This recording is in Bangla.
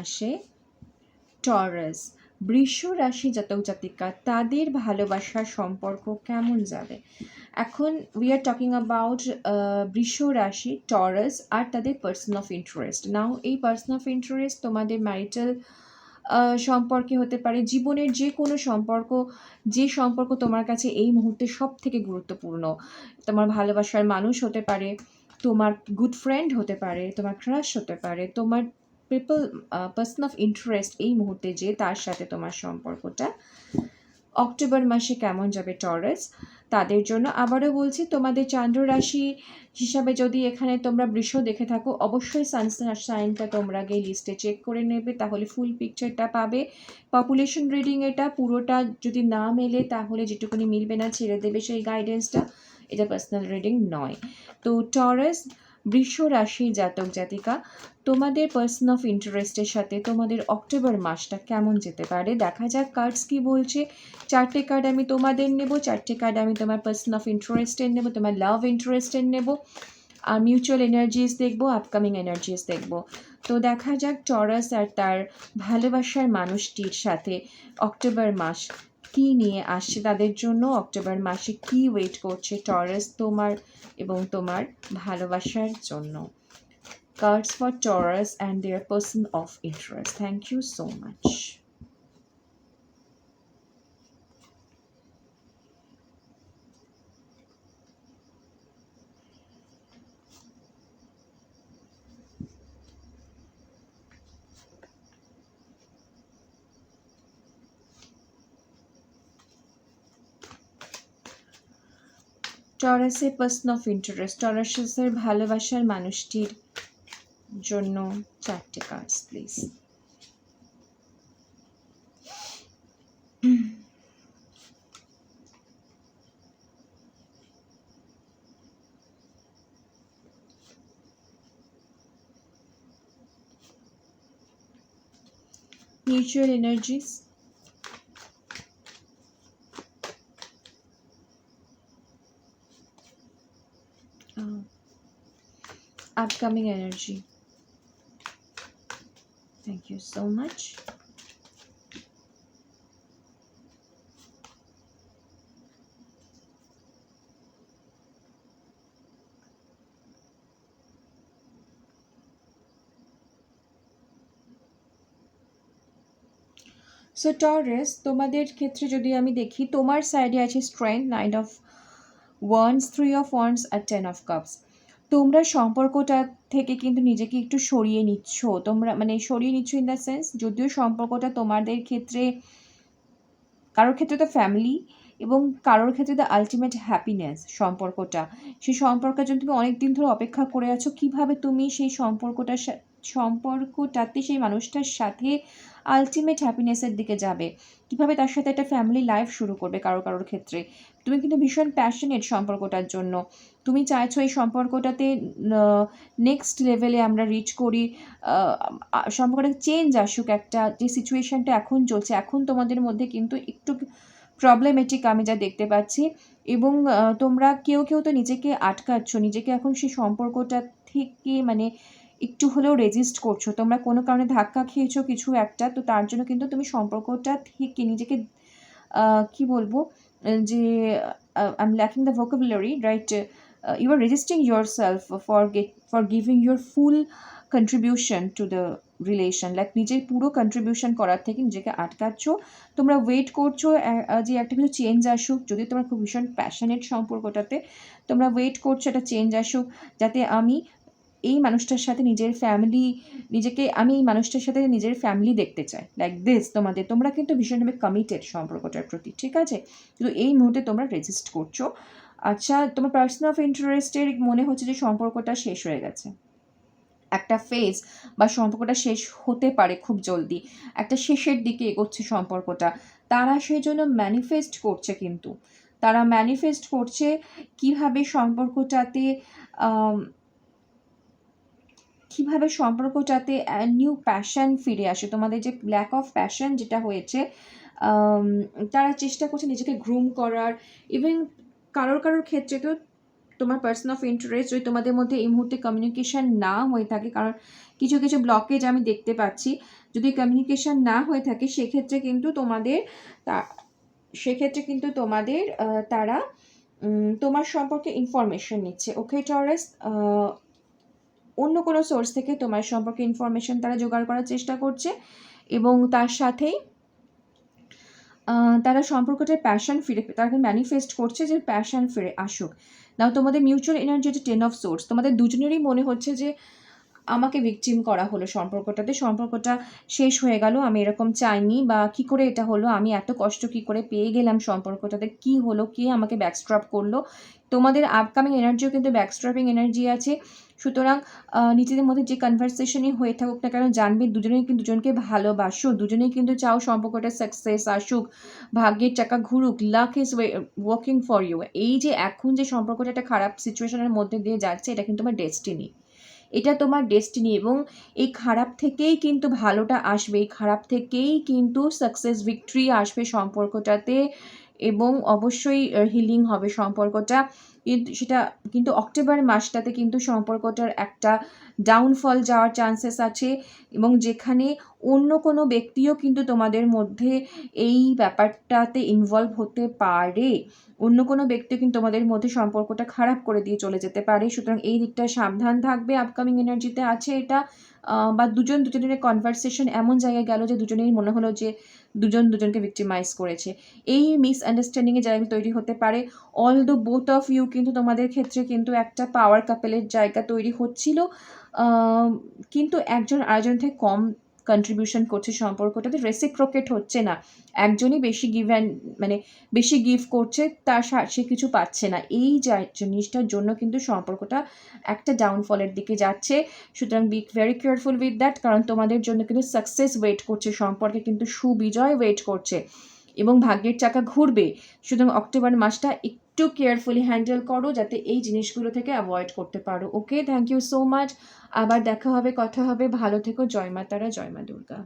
আসে টরাস, বৃষ রাশি জাতক জাতিকা, তাদের ভালোবাসার সম্পর্ক কেমন যাবে? এখন উই আর টকিং অ্যাবাউট বৃষ রাশি, টরাস আর তাদের পার্সন অফ ইন্টারেস্ট নাও এই পার্সন অফ ইন্টারেস্ট তোমাদের ম্যারিটাল সম্পর্কে হতে পারে, জীবনের যে কোনো সম্পর্ক, যে সম্পর্ক তোমার কাছে এই মুহূর্তে সব থেকে গুরুত্বপূর্ণ। তোমার ভালোবাসার মানুষ হতে পারে, তোমার গুড ফ্রেন্ড হতে পারে, তোমার ক্রাশ হতে পারে, তোমার পিপল পার্সন অফ ইন্টারেস্ট এই মুহূর্তে যে তার সাথে তোমার সম্পর্কটা। অক্টোবর মাসে কেমন যাবে টরাস? তাদের জন্য আবারও বলছি, তোমাদের চন্দ্র রাশি হিসাবে যদি এখানে তোমরা বৃষ দেখে থাকো, অবশ্যই সাইনটা তোমরা গিয়ে লিস্টে চেক করে নেবে, তাহলে ফুল পিকচারটা পাবে। পপুলেশন রিডিং এটা পুরোটা যদি না মেলে, তাহলে যেটুকুনি মিলবে না ছেড়ে দেবে সেই গাইডেন্সটা এটা পার্সোনাল রিডিং নয়। তো টরাস বৃষ রাশি জাতক জাতিকা, তোমাদের পার্সন অফ ইন্টারেস্টের সাথে তোমাদের অক্টোবর মাসটা কেমন যেতে পারে? দেখা যাক কার্ডস কি বলছে? চারটে কার্ড আমি তোমাদের নেব, চারটে কার্ড আমি তোমার পার্সন অফ ইন্টারেস্টের নেব, তোমার লাভ ইন্টারেস্টের নেব, আর মিউচুয়াল এনার্জিস দেখব আপকামিং এনার্জিস দেখব। তো দেখা যাক টরাস আর তার ভালোবাসার মানুষটির সাথে অক্টোবর মাস কি নিয়ে আসছে, তাদের জন্য অক্টোবর মাসে কি ওয়েট করছে টরাস তোমার এবং তোমার ভালোবাসার জন্য। Cards for Taurus and their person of interest thank you so much টরাসের person of interest টরাসের ভালোবাসার মানুষটির জন্য চারটে cards please mutual energies. Upcoming energy Thank you so much. So Taurus তোমাদের ক্ষেত্রে যদি আমি দেখি, তোমার সাইডে আছে strength nine of wands three of wands R ten of cups তোমরা সম্পর্কটা থেকে কিন্তু নিজেকে একটু সরিয়ে নিচ্ছ। তোমরা মানে সরিয়ে নিচ্ছ ইন দ্য সেন্স যদিও সম্পর্কটা তোমাদের ক্ষেত্রে, কারোর ক্ষেত্রে তো ফ্যামিলি এবং কারোর ক্ষেত্রে দ্য আলটিমেট হ্যাপিনেস সম্পর্কটা। সেই সম্পর্কের জন্য তুমি অনেক দিন ধরে অপেক্ষা করে আছো, কীভাবে তুমি সেই সম্পর্কটার সম্পর্কটাতে সেই মানুষটার সাথে আলটিমেট হ্যাপিনেসের দিকে যাবে? কীভাবে তার সাথে একটা ফ্যামিলি লাইফ শুরু করবে কারও, কারোর ক্ষেত্রে? তুমি কিন্তু ভীষণ প্যাশনেট সম্পর্কটার জন্য। তুমি চাইছো এই সম্পর্কটাতে নেক্সট লেভেলে আমরা রিচ করি সম্পর্কটা চেঞ্জ আসুক একটা, যে সিচুয়েশানটা এখন চলছে। এখন তোমাদের মধ্যে কিন্তু একটু প্রবলেমেটিক আমি যা দেখতে পাচ্ছি। এবং তোমরা কেউ কেউ তো নিজেকে আটকাচ্ছ, নিজেকে এখন সেই সম্পর্কটা থেকে মানে একটু হলেও রেজিস্ট করছ। তোমরা কোনো কারণে ধাক্কা খেয়েছো কিছু একটা, তো তার জন্য কিন্তু তুমি সম্পর্কটা থেকে নিজেকে কি বলব যে I am lacking the vocabulary right you are resisting your self for get for giving your full contribution to the relation like নিজের পুরো কন্ট্রিবিউশন করার থেকে নিজেকে আটকাচ্ছ, তোমরা ওয়েট করছ যে একটা কিছু চেঞ্জ আসুক, যদি তোমার খুব ভীষণ প্যাশনেট সম্পর্কটাতে, তোমরা ওয়েট করছ একটা চেঞ্জ আসুক, যাতে আমি এই মানুষটার সাথে নিজের ফ্যামিলি নিজেকে, আমি এই মানুষটার সাথে নিজের ফ্যামিলি দেখতে চাই। লাইক দিস তোমাদের, তোমরা কিন্তু ভীষণভাবে কমিটেড সম্পর্কটার প্রতি, ঠিক আছে? কিন্তু এই মুহূর্তে তোমরা রেজিস্ট করছ। আচ্ছা তোমার পার্সন অফ ইন্টারেস্টের মনে হচ্ছে যে সম্পর্কটা শেষ হয়ে গেছে। একটা ফেজ বা সম্পর্কটা শেষ হতে পারে খুব জলদি। একটা শেষের দিকে এগোচ্ছে সম্পর্কটা। তারা সেই জন্য ম্যানিফেস্ট করছে কিন্তু। তারা ম্যানিফেস্ট করছে কীভাবে সম্পর্কটাতে কীভাবে সম্পর্কটাতে নিউ প্যাশন ফিরে আসে? তোমাদের যে ল্যাক অফ প্যাশন যেটা হয়েছে তারা চেষ্টা করছে নিজেকে গ্রুম করার। ইভেন কারোর কারোর ক্ষেত্রে তো তোমার পার্সন অফ ইন্টারেস্ট যদি তোমাদের মধ্যে এই মুহূর্তে কমিউনিকেশান না হয়ে থাকে, কারণ কিছু কিছু ব্লকেজ আমি দেখতে পাচ্ছি, যদি কমিউনিকেশন না হয়ে থাকে, সেক্ষেত্রে কিন্তু তোমাদের তা, সেক্ষেত্রে কিন্তু তোমাদের তারা তোমার সম্পর্কে ইনফরমেশন নিচ্ছে। ওকে টরেস অন্য কোনো সোর্স থেকে তোমার সম্পর্কে ইনফরমেশন তারা জোগাড় করার চেষ্টা করছে এবং তার সাথেই তারা সম্পর্কটার প্যাশন ফিরে তারা ম্যানিফেস্ট করছে যে প্যাশন ফিরে আসুক। নাও তোমাদের মিউচুয়াল এনার্জি হচ্ছে টেন অফ সোর্স তোমাদের দুজনেরই মনে হচ্ছে যে আমাকে ভিকটিম করা হলো সম্পর্কটাতে। সম্পর্কটা শেষ হয়ে গেল, আমি এরকম চাইনি বা কি করে এটা হলো, আমি এত কষ্ট কি করে পেয়ে গেলাম সম্পর্কটাতে, কি হলো, কে আমাকে ব্যাকস্ট্রপ করল। তোমাদের আপকামিং এনার্জিও কিন্তু ব্যাকস্ট্রপিং এনার্জি আছে। সুতরাং নিজেদের মধ্যে যে কনভারসেশনই হয়ে থাকুক না কেন, জানবে দুজনেই কিন্তু দুজনকে ভালোবাসো। দুজনেই কিন্তু চাও সম্পর্কটা সাকসেস আসুক, ভাগ্যের চাকা ঘুরুক luck is working for you এই যে এখন যে সম্পর্কটা একটা খারাপ সিচুয়েশনের মধ্যে দিয়ে যাচ্ছে, এটা কিন্তু আমার ডেস্টিনি এটা তোমার ডেস্টিনি এবং এই খারাপ থেকেই কিন্তু ভালোটা আসবে, এই খারাপ থেকেই কিন্তু সাকসেস ভিক্টরি আসবে সম্পর্কটাতে। এবং অবশ্যই হিলিং হবে সম্পর্কটা। কিন্তু সেটা কিন্তু অক্টোবর মাসটাতে কিন্তু সম্পর্কটার একটা ডাউনফল যাওয়ার চান্সেস আছে এবং যেখানে অন্য কোনো ব্যক্তিও কিন্তু তোমাদের মধ্যে এই ব্যাপারটাতে ইনভলভ হতে পারে। অন্য কোনো ব্যক্তি কিন্তু তোমাদের মধ্যে সম্পর্কটা খারাপ করে দিয়ে চলে যেতে পারে। সুতরাং এই দিকটা সাবধান থাকবে। আপকামিং এনার্জিতে আছে এটা। বা দুজন, দুজনের কনভারসেশন এমন জায়গায় গেল যে দুজনেই মনে হলো যে দুজন দুজনকে ভিক্টিমাইজ করেছে। এই মিসআন্ডারস্ট্যান্ডিংয়ে জায়গা তৈরি হতে পারে। All the both of you কিন্তু তোমাদের ক্ষেত্রে কিন্তু একটা পাওয়ার কাপেলের জায়গা তৈরি হচ্ছিল কিন্তু একজন আরেকজন থেকে কম কন্ট্রিবিউশন করছে সম্পর্কটাতে রেসিপ্রোকেট হচ্ছে না। একজনই বেশি গিভ অ্যান্ড মানে বেশি গিভ করছে, তার সা- কিছু পাচ্ছে না। এই যা- জিনিসটার জন্য কিন্তু সম্পর্কটা একটা ডাউনফলের দিকে যাচ্ছে। সুতরাং be very careful with that কারণ তোমাদের জন্য কিন্তু সাকসেস ওয়েট করছে, সম্পর্কে কিন্তু সুবিজয় ওয়েট করছে এবং ভাগ্যের চাকা ঘুরবে। সুতরাং অক্টোবর মাসটা একটু কেয়ারফুলি হ্যান্ডেল করো যাতে এই জিনিসগুলো থেকে অ্যাভয়েড করতে পারো। Okay thank you so much আবার দেখা হবে, কথা হবে। ভালো থেকো। জয় মা তারা জয় মা দুর্গা।